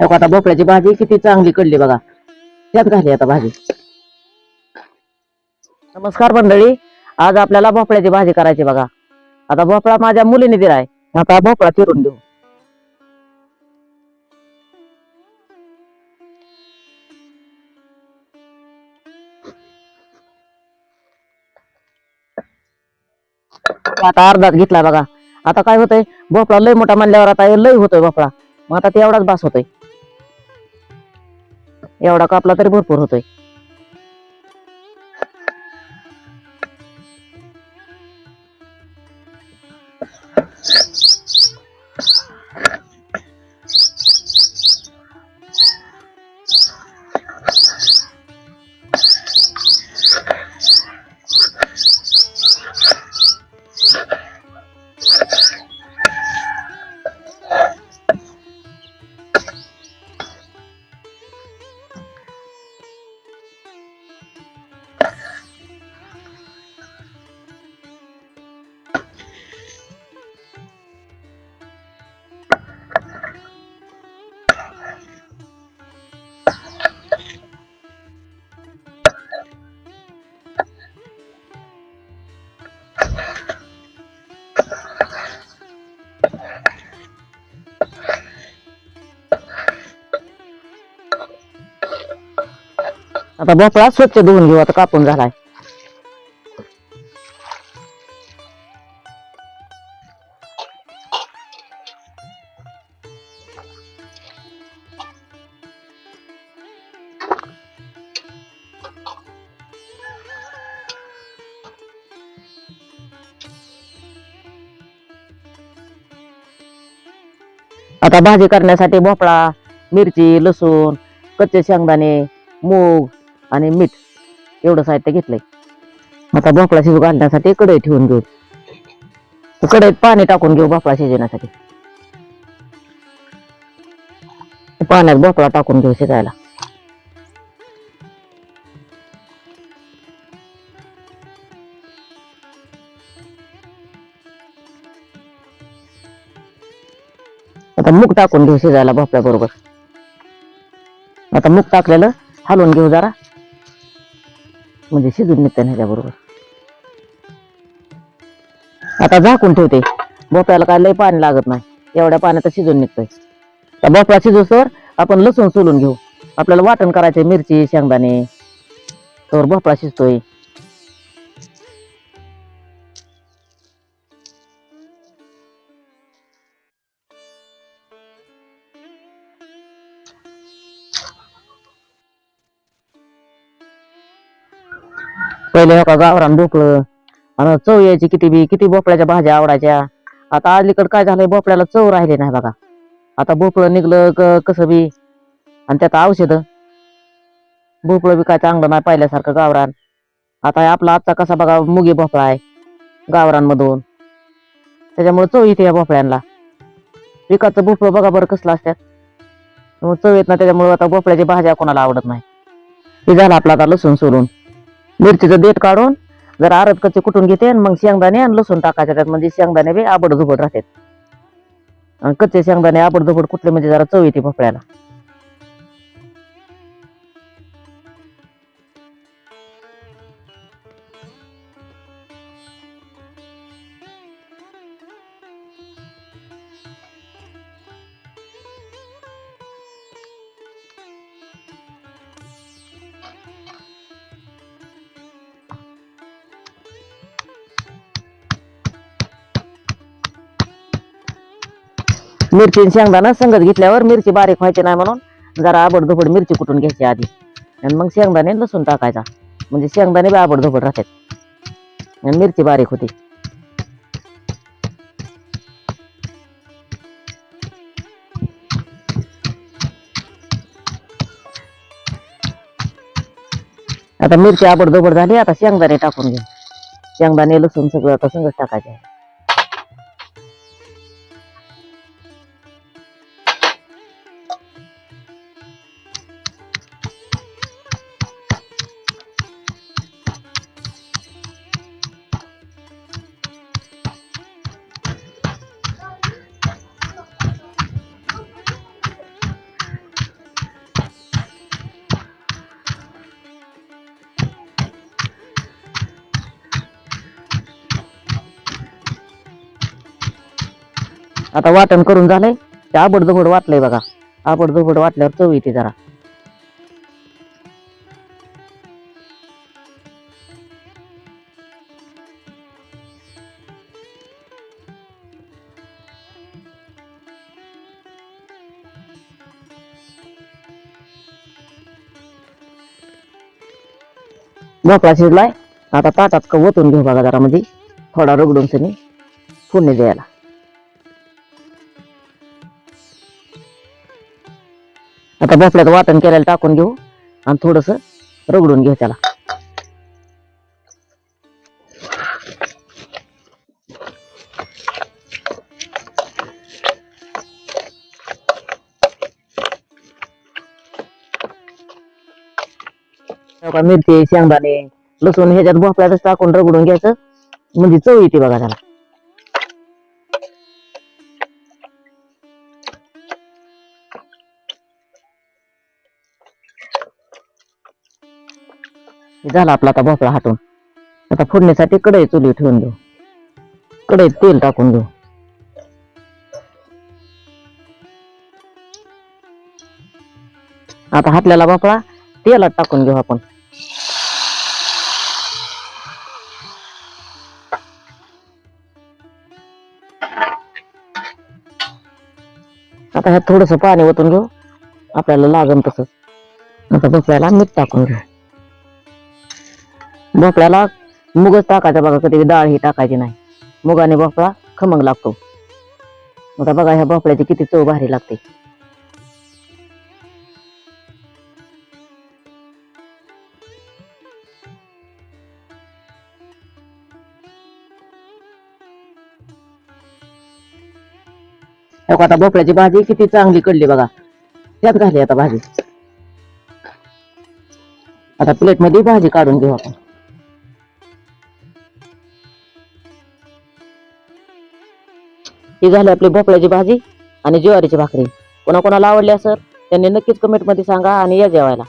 हो आता भोपळ्याची भाजी किती चांगली कडली बघा. त्यात घाली आता भाजी. नमस्कार मंडळी. आज आपल्याला भोपळ्याची भाजी करायची बघा. आता भोपळा माझ्या मुलीने दिलाय. आता भोपळा चिरून देऊ. आता अर्धाच घेतला बघा. आता काय होतंय? भोपळा लय मोठा म्हणल्यावर आता हे लय होतोय भोपळा. मग आता ते एवढाच बास होतोय. एवढा कापला तरी भरपूर होतोय. आता भोपळा स्वच्छ धुवून घेऊ आता कापून झालाय आता भाजी करण्यासाठी भोपळा मिरची लसूण कच्चे शेंगदाणे मूग आणि मीठ. एवढं साहित्य घेतलंय. आता भोपळा शिजू घालण्यासाठी कढई ठेवून घेऊ. कढईत पाणी टाकून घेऊ भोपळा शिजवण्यासाठी. पाण्यात भोपळा टाकून घेऊ शिजायला. आता मूग टाकून घेऊ शिजायला भोपळ्या बरोबर आता मूग टाकलेलं हलवून घेऊ जरा. म्हणजे शिजून निघतं ह्याच्याबरोबर आता झाकून ठेवते. भोपळ्याला काय लय पाणी लागत नाही. एवढ्या पाण्यात शिजून निघतंय. तर भोपळा शिजूसर आपण लसूण सोलून घेऊ. आपल्याला वाटण करायचंय मिरची शेंगदाणे. तर भोपळा शिजतोय. पहिले हो गावरान भोपळं आणि चव यायची किती बी किती भोपळ्याच्या भाज्या आवडायच्या. आता अलीकडे काय झालंय भोपळ्याला चव राहिले नाही बघा. आता भोपळं निघलं क- कसं बी. आणि त्यात औषध. भोपळं बी काय चांगलं नाही पाहिल्यासारखं गावरान. आता आपला आजचा कसा बघा मुगी भोपळा आहे गावरांमधून त्याच्यामुळे चव येते या भोपळ्यांना. विकाचं भोपळं बघा बरं कसलं असतात चव येत ना त्याच्यामुळे आता भोपळ्याची भाज्या कोणाला आवडत नाही. हे झालं आपलं आता लसूण सोलून. मिरचीचं देठ काढून जरा आरत कच्चे कुटून घेते आणि मग शेंगदाणे आणि लसूण टाकायचे त्यात. म्हणजे शेंगदाणे बी आबड झुबड राहतात कच्चे शेंगदाणे आबड झुबड कुठले म्हणजे जरा चव येते भोपळ्याला. मिरची शेंगदाणा संगत घेतल्यावर मिरची बारीक व्हायची नाही म्हणून जरा आबड धोबड मिरची कुटून घ्यायची आधी. आणि मग शेंगदाणे लसूण टाकायचा. म्हणजे शेंगदाणे बी आबड धोबड राहतात. आणि मिरची बारीक होती. आता मिरची आबड धोबड झाली आता शेंगदाणे टाकून घेऊ. शेंगदाणे लसूण सगळं आता संगत टाकायचे. आता वाटण करून झालंय. ते आबडधोबड वाटलंय बघा. आबडधोबड वाटल्यावर चव येते जरा. भोपळा शिजलाय. आता ताटात क- ओतून घेऊ बघा जरा म्हणजे. थोडा रगडून सनी फोडणी द्यायला. आता भोसल्याचं वाटण केलेलं टाकून घेऊ आणि थोडस रगडून घेऊ त्याला. मिरची शेंगदाणे लसूण ह्याच्यात भोपळ्यातच टाकून रगडून घ्यायचं. म्हणजे चव येते बघा त्याला. झाला आपला आता भोपळा हाटून? आता फोडणीसाठी कढई चुली ठेवून घेऊ कढईत तेल टाकून घेऊ आता हातल्याला भोपळा तेलात टाकून घेऊ आपण. आता ह्यात थोडस पाणी ओतून घेऊ. आपल्याला लागन तसं आता भोपळ्याला मीठ टाकून घेऊ. भोपळ्याला मुगच टाकायचा बघा कधी डाळ ही टाकायची नाही. मुगाने भोपळा खमंग लागतो. आता बघा ह्या भोपळ्याची किती चव भारी लागते. आता भोपळ्याची भाजी किती चांगली कडली बघा. त्यात घाली आता भाजी. आता प्लेटमध्ये भाजी काढून घेऊ आपण. ही झाली आपली भोपळ्याची भाजी आणि ज्वारीची भाकरी. कोणाकोणाला आवडली सर त्यांनी नक्कीच कमेंटमध्ये सांगा आणि या जेवायला.